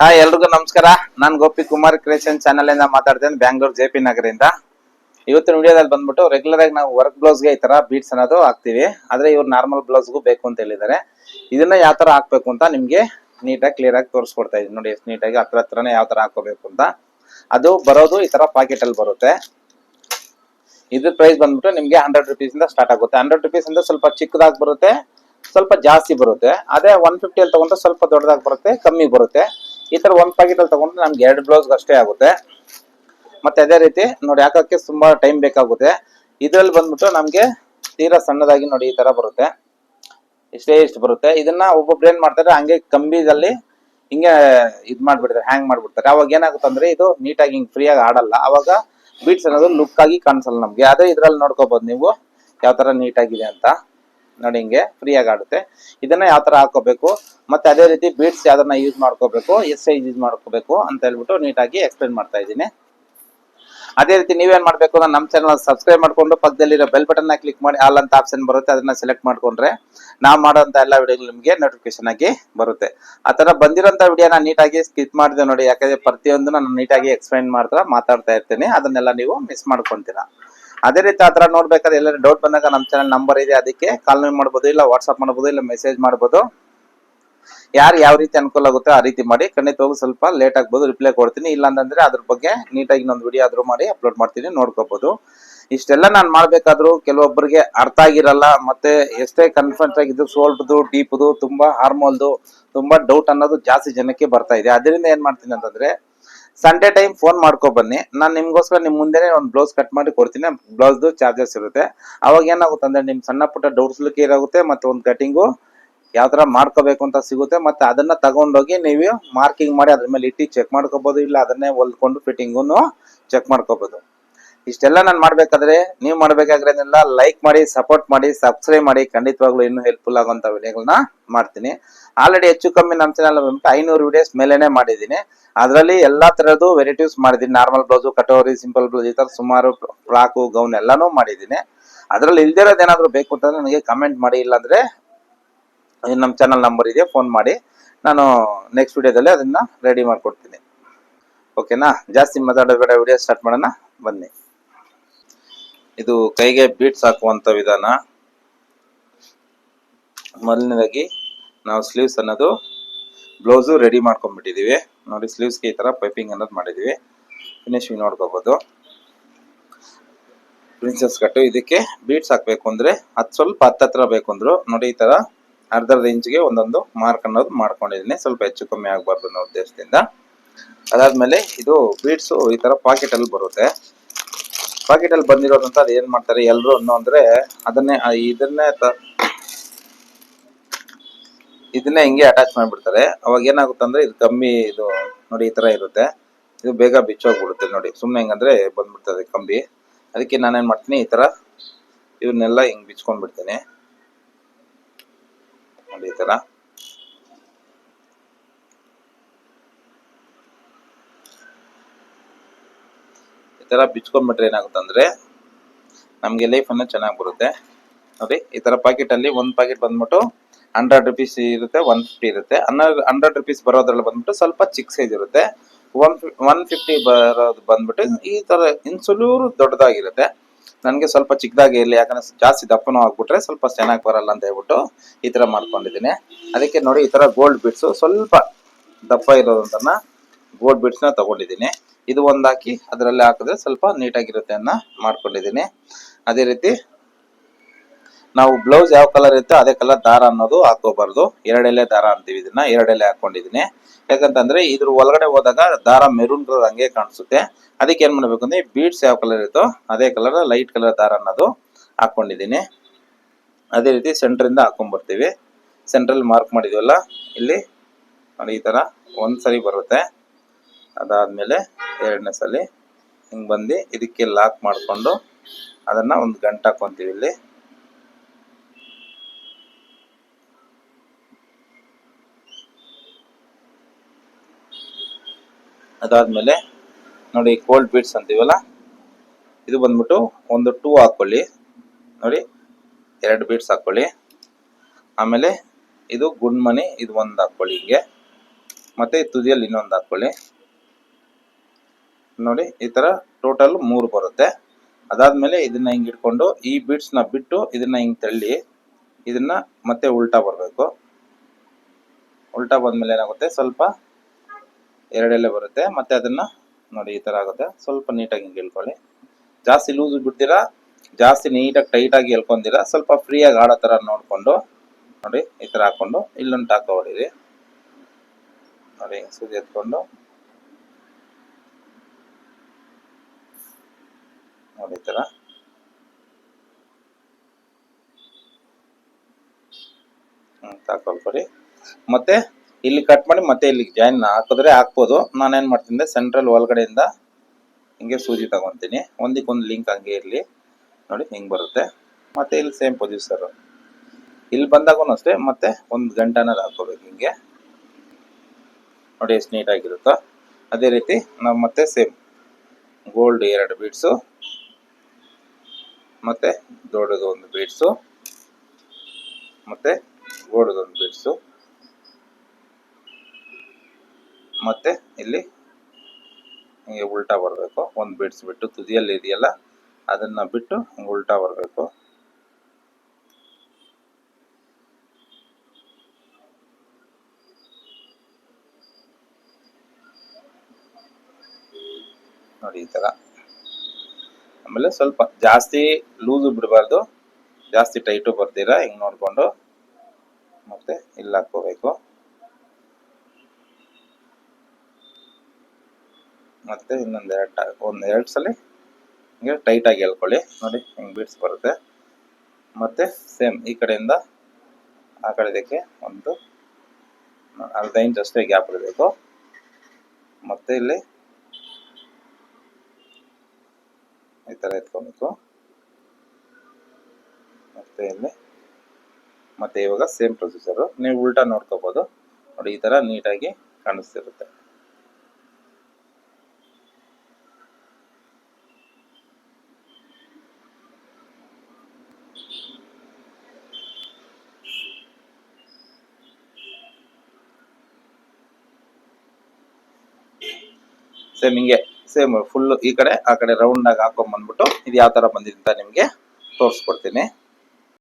Hi, ಎಲ್ರಿಗೂ ನಮಸ್ಕಾರ. ನಾನು ಗೋಪಿ ಕುಮಾರ್ ಕ್ರಿಯೇಷನ್ ಚಾನಲ್ ಇಂದ ಮಾತಾಡ್ತೇನೆ ಬ್ಯಾಂಗ್ಳೂರ್ ಜೆ ಪಿ ನಗರಿಂದ. ಇವತ್ತಿನ ವಿಡಿಯೋದಲ್ಲಿ ಬಂದ್ಬಿಟ್ಟು ರೆಗ್ಯುಲರ್ ಆಗಿ ನಾವು ವರ್ಕ್ ಬ್ಲೌಸ್ಗೆ ಈ ತರ ಬೀಟ್ಸ್ ಅನ್ನೋದು ಹಾಕ್ತಿವಿ. ಆದ್ರೆ ಇವ್ರು ನಾರ್ಮಲ್ ಬ್ಲೌಸ್ಗೂ ಬೇಕು ಅಂತ ಹೇಳಿದ್ದಾರೆ. ಇದನ್ನ ಯಾವ ತರ ಹಾಕ್ಬೇಕು ಅಂತ ನಿಮ್ಗೆ ನೀಟಾಗಿ ಕ್ಲಿಯರ್ ಆಗಿ ತೋರಿಸ್ಕೊಡ್ತಾ ಇದೀನಿ ನೋಡಿ ಎಷ್ಟು ನೀಟಾಗಿ ಹತ್ರ ಹತ್ರನೇ ಯಾವ ತರ ಹಾಕೋಬೇಕು ಅಂತ. ಅದು ಬರೋದು ಈ ತರ ಪಾಕೆಟ್ ಅಲ್ಲಿ ಬರುತ್ತೆ. ಇದ್ರ ಪ್ರೈಸ್ ಬಂದ್ಬಿಟ್ಟು ನಿಮ್ಗೆ ಹಂಡ್ರೆಡ್ ರುಪೀಸ್ ಇಂದ ಸ್ಟಾರ್ಟ್ ಆಗುತ್ತೆ. ಹಂಡ್ರೆಡ್ ರುಪೀಸ್ ಇಂದ ಸ್ವಲ್ಪ ಚಿಕ್ಕದಾಗಿ ಬರುತ್ತೆ, ಸ್ವಲ್ಪ ಜಾಸ್ತಿ ಬರುತ್ತೆ. ಅದೇ ಒನ್ ಫಿಫ್ಟಿ ಅಲ್ಲಿ ತಗೊಂಡ್ರೆ ಸ್ವಲ್ಪ ದೊಡ್ಡದಾಗಿ ಬರುತ್ತೆ, ಕಮ್ಮಿ ಬರುತ್ತೆ. ಈ ಒಂದ್ ಪ್ಯಾಕೆಟ್ ಅಲ್ಲಿ ತಗೊಂಡ್ರೆ ನಮ್ಗೆ ಎರಡು ಬ್ಲೌಸ್ ಅಷ್ಟೇ ಆಗುತ್ತೆ. ಮತ್ತೆ ಅದೇ ರೀತಿ ನೋಡಿ ಹಾಕಕ್ಕೆ ತುಂಬಾ ಟೈಮ್ ಬೇಕಾಗುತ್ತೆ. ಇದ್ರಲ್ಲಿ ಬಂದ್ಬಿಟ್ಟು ನಮ್ಗೆ ತೀರಾ ಸಣ್ಣದಾಗಿ ನೋಡಿ ಈ ತರ ಬರುತ್ತೆ. ಇಷ್ಟೇ ಇಷ್ಟು ಬರುತ್ತೆ. ಇದನ್ನ ಒಬ್ಬೊಬ್ರು ಏನ್ ಮಾಡ್ತಾರೆ, ಹಂಗೆ ಕಂಬಿದಲ್ಲಿ ಹಿಂಗೆ ಇದ್ ಮಾಡ್ಬಿಡ್ತಾರೆ ಹ್ಯಾಂಗ್ ಮಾಡ್ಬಿಡ್ತಾರೆ. ಅವಾಗ ಏನಾಗುತ್ತೆ ಅಂದ್ರೆ ಇದು ನೀಟಾಗಿ ಹಿಂಗೆ ಫ್ರೀಯಾಗಿ ಆಡಲ್ಲ. ಅವಾಗ ಬೀಟ್ಸ್ ಅನ್ನೋದು ಲುಕ್ ಆಗಿ ಕಾಣಿಸಲ್ಲ ನಮ್ಗೆ. ಅದೇ ಇದ್ರಲ್ಲಿ ನೋಡ್ಕೋಬಹುದು ನೀವು. ಯಾವ ತರ ನೀಟಾಗಿದೆ ಅಂತ. ನೋಡಿ ಹಿಂಗೆ ಫ್ರೀ ಆಗಿ ಆಡುತ್ತೆ. ಇದನ್ನ ಯಾವ ತರ ಹಾಕೋಬೇಕು, ಮತ್ತೆ ಅದೇ ರೀತಿ ಬೀಟ್ಸ್ ಯಾವ್ದನ್ನ ಯೂಸ್ ಮಾಡ್ಕೋಬೇಕು ಎಸ್ ಸೈಜ್ ಯೂಸ್ ಮಾಡ್ಕೋಬೇಕು ಅಂತ ಹೇಳ್ಬಿಟ್ಟು ನೀಟಾಗಿ ಎಕ್ಸ್ಪ್ಲೈನ್ ಮಾಡ್ತಾ ಇದ್ದೀನಿ. ಅದೇ ರೀತಿ ನೀವೇನ್ ಮಾಡ್ಬೇಕು ಅಂದ್ರೆ ನಮ್ಮ ಚಾನಲ್ ಸಬ್ಸ್ಕ್ರೈಬ್ ಮಾಡ್ಕೊಂಡು ಪಕ್ಕದಲ್ಲಿರೋ ಬೆಲ್ ಬಟನ್ನ ಕ್ಲಿಕ್ ಮಾಡಿ ಆಲ್ ಅಂತ ಆಪ್ಷನ್ ಬರುತ್ತೆ, ಅದನ್ನ ಸೆಲೆಕ್ಟ್ ಮಾಡ್ಕೊಂಡ್ರೆ ನಾವು ಮಾಡೋಂತ ಎಲ್ಲ ವಿಡಿಯೋಗಳು ನಿಮಗೆ ನೋಟಿಫಿಕೇಶನ್ ಆಗಿ ಬರುತ್ತೆ. ಆ ತರ ಬಂದಿರೋಂಥ ವಿಡಿಯೋನ ನೀಟಾಗಿ ಸ್ಕಿಪ್ ಮಾಡಿದೆ ನೋಡಿ, ಯಾಕಂದ್ರೆ ಪ್ರತಿಯೊಂದು ನಾನು ನೀಟಾಗಿ ಎಕ್ಸ್ಪ್ಲೈನ್ ಮಾಡ್ತಾ ಮಾತಾಡ್ತಾ ಇರ್ತೀನಿ, ಅದನ್ನೆಲ್ಲ ನೀವು ಮಿಸ್ ಮಾಡ್ಕೊಂತೀರಾ. ಅದೇ ರೀತಿ ಆ ಥರ ನೋಡ್ಬೇಕಾದ್ರೆ ಎಲ್ಲರೂ ಡೌಟ್ ಬಂದಾಗ ನಮ್ಮ ಚಾನಲ್ ನಂಬರ್ ಇದೆ, ಅದಕ್ಕೆ ಕಾಲ್ ಮಾಡ್ಬೋದು, ಇಲ್ಲ ವಾಟ್ಸಪ್ ಮಾಡ್ಬೋದು, ಇಲ್ಲ ಮೆಸೇಜ್ ಮಾಡ್ಬೋದು. ಯಾರು ಯಾವ ರೀತಿ ಅನುಕೂಲ ಆಗುತ್ತೆ ಆ ರೀತಿ ಮಾಡಿ ಖಂಡಿತವಾಗೂ ಸ್ವಲ್ಪ ಲೇಟ್ ಆಗ್ಬೋದು ರಿಪ್ಲೈ ಕೊಡ್ತೀನಿ. ಇಲ್ಲ ಅಂತಂದ್ರೆ ಅದ್ರ ಬಗ್ಗೆ ನೀಟಾಗಿ ಇನ್ನೊಂದು ವಿಡಿಯೋ ಆದ್ರೂ ಮಾಡಿ ಅಪ್ಲೋಡ್ ಮಾಡ್ತೀನಿ ನೋಡ್ಕೋಬಹುದು ಇಷ್ಟೆಲ್ಲ ನಾನು ಮಾಡ್ಬೇಕಾದ್ರೂ ಕೆಲವೊಬ್ಬರಿಗೆ ಅರ್ಥ ಆಗಿರಲ್ಲ, ಮತ್ತೆ ಎಷ್ಟೇ ಕನ್ಫರ್ಟ್ ಆಗಿದ್ದು ಸೋಲ್ಟ್ದು ಡೀಪ್ದು ತುಂಬಾ ಹಾರ್ಮೋಲ್ದು ತುಂಬಾ ಡೌಟ್ ಅನ್ನೋದು ಜಾಸ್ತಿ ಜನಕ್ಕೆ ಬರ್ತಾ ಇದೆ. ಅದರಿಂದ ಏನ್ ಮಾಡ್ತೀನಿ ಅಂತಂದ್ರೆ ಸಂಡೇ ಟೈಮ್ ಫೋನ್ ಮಾಡ್ಕೊ ಬನ್ನಿ. ನಾನು ನಿಮ್ಗೋಸ್ಕರ ನಿಮ್ ಮುಂದೆನೆ ಒಂದು ಬ್ಲೌಸ್ ಕಟ್ ಮಾಡಿ ಕೊಡ್ತೀನಿ. ಬ್ಲೌಸ್ದು ಚಾರ್ಜಸ್ ಇರುತ್ತೆ. ಅವಾಗ ಏನಾಗುತ್ತೆ ಅಂದ್ರೆ ನಿಮ್ ಸಣ್ಣ ಪುಟ್ಟ ಡೌಟ್ಸ್ ಕ್ಲಿಯರ್ ಆಗುತ್ತೆ ಮತ್ತೆ ಒಂದು ಕಟಿಂಗು ಯಾವ ತರ ಮಾಡ್ಕೋಬೇಕು ಅಂತ ಸಿಗುತ್ತೆ. ಮತ್ತೆ ಅದನ್ನ ತಗೊಂಡೋಗಿ ನೀವು ಮಾರ್ಕಿಂಗ್ ಮಾಡಿ ಅದ್ರ ಮೇಲೆ ಇಟ್ಟು ಚೆಕ್ ಮಾಡ್ಕೋಬಹುದು ಇಲ್ಲ ಅದನ್ನೇ ಹೊಲ್ಕೊಂಡು ಫಿಟ್ಟಿಂಗು ಚೆಕ್ ಮಾಡ್ಕೋಬಹುದು ಇಷ್ಟೆಲ್ಲ ನಾನು ಮಾಡ್ಬೇಕಾದ್ರೆ ನೀವು ಮಾಡ್ಬೇಕಾಗಿರೋದೆಲ್ಲ ಲೈಕ್ ಮಾಡಿ ಸಪೋರ್ಟ್ ಮಾಡಿ ಸಬ್ಸ್ಕ್ರೈಬ್ ಮಾಡಿ, ಖಂಡಿತವಾಗ್ಲೂ ಇನ್ನೂ ಹೆಲ್ಪ್ಫುಲ್ ಆಗುವಂತ ವಿಡಿಯೋಗಳನ್ನ ಮಾಡ್ತೀನಿ. ಆಲ್ರೆಡಿ ಹೆಚ್ಚು ಕಮ್ಮಿ ನಮ್ಮ ಚಾನಲ್ ಬಂದ್ಬಿಟ್ಟು ಐನೂರು ವಿಡಿಯೋಸ್ ಮೇಲೆನೆ ಮಾಡಿದ್ದೀನಿ. ಅದರಲ್ಲಿ ಎಲ್ಲಾ ತರದ್ದು ವೆರೈಟೀಸ್ ಮಾಡಿದ್ದೀನಿ. Normal blouse katori simple blouse ಈ ತರ ಸುಮಾರು ಫ್ರಾಕು ಗೌನ್ ಎಲ್ಲಾನು ಮಾಡಿದ್ದೀನಿ. ಅದರಲ್ಲಿ ಇಲ್ದಿರೋದು ಏನಾದರೂ ಬೇಕು ಅಂತಂದ್ರೆ ನನಗೆ ಕಮೆಂಟ್ ಮಾಡಿ, ಇಲ್ಲಾಂದ್ರೆ ನಮ್ಮ ಚಾನಲ್ ನಂಬರ್ ಇದೆ ಫೋನ್ ಮಾಡಿ. ನಾನು ನೆಕ್ಸ್ಟ್ ವಿಡಿಯೋದಲ್ಲಿ ಅದನ್ನ ರೆಡಿ ಮಾಡಿಕೊಡ್ತೀನಿ. ಓಕೆನಾ ಜಾಸ್ತಿ ಮಾತಾಡೋ ಬೇಡ ವಿಡಿಯೋ ಸ್ಟಾರ್ಟ್ ಮಾಡೋಣ. ಬನ್ನಿ. ಇದು ಕೈಗೆ ಬೀಟ್ಸ್ ಹಾಕುವಂತ ವಿಧಾನ. ಮೊದಲನೇದಾಗಿ ನಾವು ಸ್ಲೀವ್ಸ್ ಅನ್ನೋದು ಬ್ಲೌಸು ರೆಡಿ ಮಾಡ್ಕೊಂಡ್ಬಿಟ್ಟಿದೀವಿ. ನೋಡಿ ಸ್ಲೀವ್ಸ್ಗೆ ಈ ತರ ಪೈಪಿಂಗ್ ಅನ್ನೋದು ಮಾಡಿದೀವಿ. ಫಿನಿಶಿಂಗ್ ನೋಡ್ಕೋಬೋದು. ಪ್ರಿನ್ಸಸ್ ಕಟ್ಟು ಇದಕ್ಕೆ ಬೀಟ್ಸ್ ಹಾಕ್ಬೇಕು ಅಂದ್ರೆ ಅದು ಸ್ವಲ್ಪ ಹತ್ತತ್ರ ಬೇಕು ಅಂದ್ರು. ನೋಡಿ ಈ ತರ ಅರ್ಧ ಇಂಚ್ಗೆ ಒಂದೊಂದು ಮಾರ್ಕ್ ಅನ್ನೋದು ಮಾಡ್ಕೊಂಡಿದ್ದೀನಿ ಸ್ವಲ್ಪ ಹೆಚ್ಚು ಕಮ್ಮಿ ಆಗಬಾರ್ದು ಅನ್ನೋ ಉದ್ದೇಶದಿಂದ. ಅದಾದ್ಮೇಲೆ ಇದು ಬೀಟ್ಸ್ ಈ ತರ ಪಾಕೆಟ್ ಅಲ್ಲಿ ಬರುತ್ತೆ. ಪಾಕೆಟ್ ಅಲ್ಲಿ ಬಂದಿರೋದಂತ ಅದು ಏನ್ ಮಾಡ್ತಾರೆ ಎಲ್ರು ಅನ್ನೋ ಅಂದ್ರೆ ಅದನ್ನೇ ಇದನ್ನೇ ಇದನ್ನೇ ಹಿಂಗೆ ಅಟ್ಯಾಚ್ ಮಾಡ್ಬಿಡ್ತಾರೆ. ಅವಾಗ ಏನಾಗುತ್ತೆ ಅಂದ್ರೆ ಇದು ಕಮ್ಮಿ, ಇದು ನೋಡಿ ಈ ತರ ಇರುತ್ತೆ. ಇದು ಬೇಗ ಬಿಚ್ಚೋಗ್ಬಿಡುತ್ತೆ ನೋಡಿ. ಸುಮ್ಮನೆ ಹೆಂಗಂದ್ರೆ ಬಂದ್ಬಿಡ್ತದೆ ಕಂಬಿ. ಅದಕ್ಕೆ ನಾನೇನ್ ಮಾಡ್ತೀನಿ, ಈ ತರ ಇವನ್ನೆಲ್ಲ ಹಿಂಗ್ ಬಿಚ್ಕೊಂಡ್ಬಿಡ್ತೀನಿ. ನೋಡಿ ಈ ತರ. ಈ ತರ ಬಿಚ್ಕೊಂಡ್ಬಿಟ್ರೆ ನಮ್ಗೆ ಲೈಫ್ ಅನ್ನ ಚೆನ್ನಾಗಿ ಬರುತ್ತೆ. ನೋಡಿ, ಈ ತರ ಪಾಕೆಟ್ ಅಲ್ಲಿ ಒಂದ್ ಪಾಕೆಟ್ ಬಂದ್ಬಿಟ್ಟು ಹಂಡ್ರೆಡ್ ರುಪೀಸ್ ಇರುತ್ತೆ ಒನ್ ಫಿಫ್ಟಿ ಇರುತ್ತೆ. ಹಂಡ್ರೆಡ್ ಹಂಡ್ರೆಡ್ ರುಪೀಸ್ ಬರೋದ್ರಲ್ಲಿ ಬಂದ್ಬಿಟ್ಟು ಸ್ವಲ್ಪ ಚಿಕ್ಕ ಸೈಜ್ ಇರುತ್ತೆ. ಒನ್ ಒನ್ ಫಿಫ್ಟಿ ಬರೋದು ಬಂದ್ಬಿಟ್ಟು ಈ ತರ ಇನ್ಸುಲೂರು ದೊಡ್ಡದಾಗಿರುತ್ತೆ. ನನಗೆ ಸ್ವಲ್ಪ ಚಿಕ್ಕದಾಗಿ ಇರಲಿ, ಯಾಕಂದ್ರೆ ಜಾಸ್ತಿ ದಪ್ಪನೂ ಆಗ್ಬಿಟ್ರೆ ಸ್ವಲ್ಪ ಚೆನ್ನಾಗಿ ಬರಲ್ಲ ಅಂತ ಹೇಳ್ಬಿಟ್ಟು ಈ ತರ ಮಾಡ್ಕೊಂಡಿದ್ದೀನಿ. ಅದಕ್ಕೆ ನೋಡಿ, ಈ ತರ ಗೋಲ್ಡ್ ಬಿಟ್ಸು ಸ್ವಲ್ಪ ದಪ್ಪ ಇರೋದನ್ನ ಗೋಲ್ಡ್ ಬಿಟ್ಸ್ನ ತಗೊಂಡಿದ್ದೀನಿ. ಇದು ಒಂದು ಹಾಕಿ ಅದರಲ್ಲಿ ಹಾಕಿದ್ರೆ ಸ್ವಲ್ಪ ನೀಟಾಗಿರುತ್ತೆ ಅನ್ನ ಮಾಡ್ಕೊಂಡಿದ್ದೀನಿ. ಅದೇ ರೀತಿ ನಾವು ಬ್ಲೌಸ್ ಯಾವ ಕಲರ್ ಇರುತ್ತೋ ಅದೇ ಕಲರ್ ದಾರ ಅನ್ನೋದು ಹಾಕೋಬಾರ್ದು ಎರಡೆಲೆ ದಾರ ಅಂತೀವಿ ಇದನ್ನ ಎರಡೆಲೆ ಹಾಕೊಂಡಿದ್ದೀನಿ. ಯಾಕಂತಂದ್ರೆ ಇದ್ರ ಒಳಗಡೆ ಹೋದಾಗ ದಾರ ಮೆರೂನ್ ಕಲರ್ ಹಂಗೆ ಕಾಣಿಸುತ್ತೆ. ಅದಕ್ಕೆ ಏನ್ ಮಾಡ್ಬೇಕು ಅಂದ್ರೆ ಬೀಡ್ಸ್ ಯಾವ ಕಲರ್ ಇರುತ್ತೋ ಅದೇ ಕಲರ್ ಲೈಟ್ ಕಲರ್ ದಾರ ಅನ್ನೋದು ಹಾಕೊಂಡಿದ್ದೀನಿ ಅದೇ ರೀತಿ ಸೆಂಟರ್ ಇಂದ ಹಾಕೊಂಡ್ ಬರ್ತೀವಿ ಸೆಂಟ್ರಲ್ ಮಾರ್ಕ್ ಮಾಡಿದೀವಲ್ಲ, ಇಲ್ಲಿ ಈ ತರ ಒಂದ್ಸರಿ ಬರುತ್ತೆ. ಅದಾದ್ಮೇಲೆ ಎರಡನೇ ಸಲ ಹಿಂಗೆ ಬಂದು ಇದಕ್ಕೆ ಲಾಕ್ ಮಾಡ್ಕೊಂಡು ಅದನ್ನ ಒಂದು ಗಂಟೆ ಹಾಕೊಂತೀವಿ ಇಲ್ಲಿ. ಅದಾದ್ಮೇಲೆ ನೋಡಿ ಕೋಲ್ಡ್ ಬೀಟ್ಸ್ ಅಂತೀವಲ್ಲ, ಇದು ಬಂದ್ಬಿಟ್ಟು ಒಂದು ಟೂ ಹಾಕೊಳ್ಳಿ. ನೋಡಿ, ಎರಡು ಬೀಟ್ಸ್ ಹಾಕೊಳ್ಳಿ. ಆಮೇಲೆ ಇದು ಗುಂಡ್ ಮನಿ, ಇದು ಒಂದು ಹಾಕೊಳ್ಳಿ ಹಿಂಗೆ. ಮತ್ತೆ ತುದಿಯಲ್ಲಿ ಇನ್ನೊಂದು ಹಾಕೊಳ್ಳಿ. ನೋಡಿ, ಈ ತರ ಟೋಟಲ್ ಮೂರು ಬರುತ್ತೆ. ಅದಾದ್ಮೇಲೆ ಇದನ್ನ ಹಿಂಗ್ ಇಟ್ಕೊಂಡು ಈ ಬಿಟ್ಸ್ನ ಬಿಟ್ಟು ಇದನ್ನ ಹಿಂಗ್ ತಳ್ಳಿ, ಇದನ್ನ ಮತ್ತೆ ಉಲ್ಟಾ ಬರಬೇಕು. ಉಲ್ಟಾ ಬಂದ್ಮೇಲೆ ಏನಾಗುತ್ತೆ? ಸ್ವಲ್ಪ ಎರಡೆಲೆ ಬರುತ್ತೆ. ಮತ್ತೆ ಅದನ್ನ ನೋಡಿ, ಈ ತರ ಆಗುತ್ತೆ. ಸ್ವಲ್ಪ ನೀಟಾಗಿ ಹಿಂಗೆ ಇಳ್ಕೊಳ್ಳಿ ಜಾಸ್ತಿ ಲೂಸ್ ಬಿಡ್ತೀರಾ? ಜಾಸ್ತಿ ನೀಟಾಗಿ ಟೈಟ್ ಆಗಿ ಎಳ್ಕೊಂದಿರಾ ಸ್ವಲ್ಪ ಫ್ರೀಯಾಗಿ ಆಡೋ ಥರ ನೋಡ್ಕೊಂಡು, ನೋಡಿ, ಈ ತರ ಹಾಕೊಂಡು ಇಲ್ಲೊಂದು ಟಾಕ ಹೊಡೀರಿ. ನೋಡಿ ಸೂಜಿ ಎತ್ಕೊಂಡು ನೋಡಿ ಈ ಥರ ಮತ್ತೆ ಇಲ್ಲಿ ಕಟ್ ಮಾಡಿ ಮತ್ತೆ ಇಲ್ಲಿ ಜಾಯಿನ್ ಹಾಕಿದ್ರೆ ಹಾಕ್ಬೋದು. ನಾನೇನ್ ಮಾಡ್ತೀನಿ ಸೆಂಟ್ರಲ್ ಒಳಗಡೆಯಿಂದ ಹಿಂಗೆ ಸೂಜಿ ತಗೊತೀನಿ. ಒಂದಕ್ಕೊಂದು ಲಿಂಕ್ ಹಂಗೆ ಇರಲಿ. ನೋಡಿ ಹಿಂಗ್ ಬರುತ್ತೆ. ಮತ್ತೆ ಇಲ್ಲಿ ಸೇಮ್ ಪೊಸಿಷನ್ ಇಲ್ಲಿ ಬಂದಾಗೂ ಅಷ್ಟೇ, ಮತ್ತೆ ಒಂದು ಗಂಟೆನಲ್ಲಿ ಹಾಕೋಬೇಕು ಹಿಂಗೆ. ನೋಡಿ ಎಷ್ಟು ನೀಟಾಗಿರುತ್ತೋ ಅದೇ ರೀತಿ ನಾವು ಮತ್ತೆ ಸೇಮ್ ಗೋಲ್ಡ್ ಎರಡು ಬೀಡ್ಸು ಮತ್ತೆ ದೊಡ್ಡದು ಒಂದು ಬೀಡ್ಸು ಮತ್ತೆ ಗೋಡದೊಂದು ಬೀಡ್ಸು ಮತ್ತೆ ಇಲ್ಲಿ ಹಿಂಗೆ ಉಲ್ಟಾ ಬರಬೇಕು. ಒಂದು ಬೀಡ್ಸ್ ಬಿಟ್ಟು ತುದಿಯಲ್ಲಿ ಇದೆಯಲ್ಲ, ಅದನ್ನ ಬಿಟ್ಟು ಹಿಂಗೆ ಉಲ್ಟಾ ಬರಬೇಕು. ನೋಡಿ ಈ ತರ. ಆಮೇಲೆ ಸ್ವಲ್ಪ ಜಾಸ್ತಿ ಲೂಸು ಬಿಡಬಾರ್ದು. ಜಾಸ್ತಿ ಟೈಟು ಬರ್ತೀರಾ ಹಿಂಗೆ ನೋಡಿಕೊಂಡು ಮತ್ತೆ ಇಲ್ಲಿ ಹಾಕೋಬೇಕು ಮತ್ತೆ ಇನ್ನೊಂದು ಎರಡು ಒಂದು ಎರಡು ಸಲ ಹಿಂಗೆ ಟೈಟಾಗಿ ಎಳ್ಕೊಳ್ಳಿ. ನೋಡಿ ಹಿಂಗೆ ಬಿಡ್ಸ್ ಬರುತ್ತೆ. ಮತ್ತೆ ಸೇಮ್ ಈ ಕಡೆಯಿಂದ ಆ ಕಡೆದಕ್ಕೆ ಒಂದು ಅರ್ಧ ಇಂಚ್ ಅಷ್ಟೇ ಗ್ಯಾಪ್ ಇರಬೇಕು ಮತ್ತೆ ಇಲ್ಲಿ ಈ ಥರ ಎತ್ಕೊಬೇಕು. ಮತ್ತೆ ಇಲ್ಲಿ ಮತ್ತೆ ಇವಾಗ ಸೇಮ್ ಪ್ರೊಸೀಜರು ನೀವು ಉಲ್ಟಾ ನೋಡ್ಕೋಬೋದು. ನೋಡಿ, ಈ ಥರ ನೀಟಾಗಿ ಕಾಣಿಸ್ತಿರುತ್ತೆ. ಸೇಮ್ ಹಿಂಗೆ. ಸೇಮ್ ಫುಲ್ ಈ ಕಡೆ, ಆ ಕಡೆ ರೌಂಡ್ ಆಗಿ ಹಾಕೊಂಡ್ ಬಂದ್ಬಿಟ್ಟು, ಇದು ಯಾವ ತರ ಬಂದಿದೆ ಅಂತ ನಿಮಗೆ ತೋರಿಸ್ಕೊಡ್ತೀನಿ.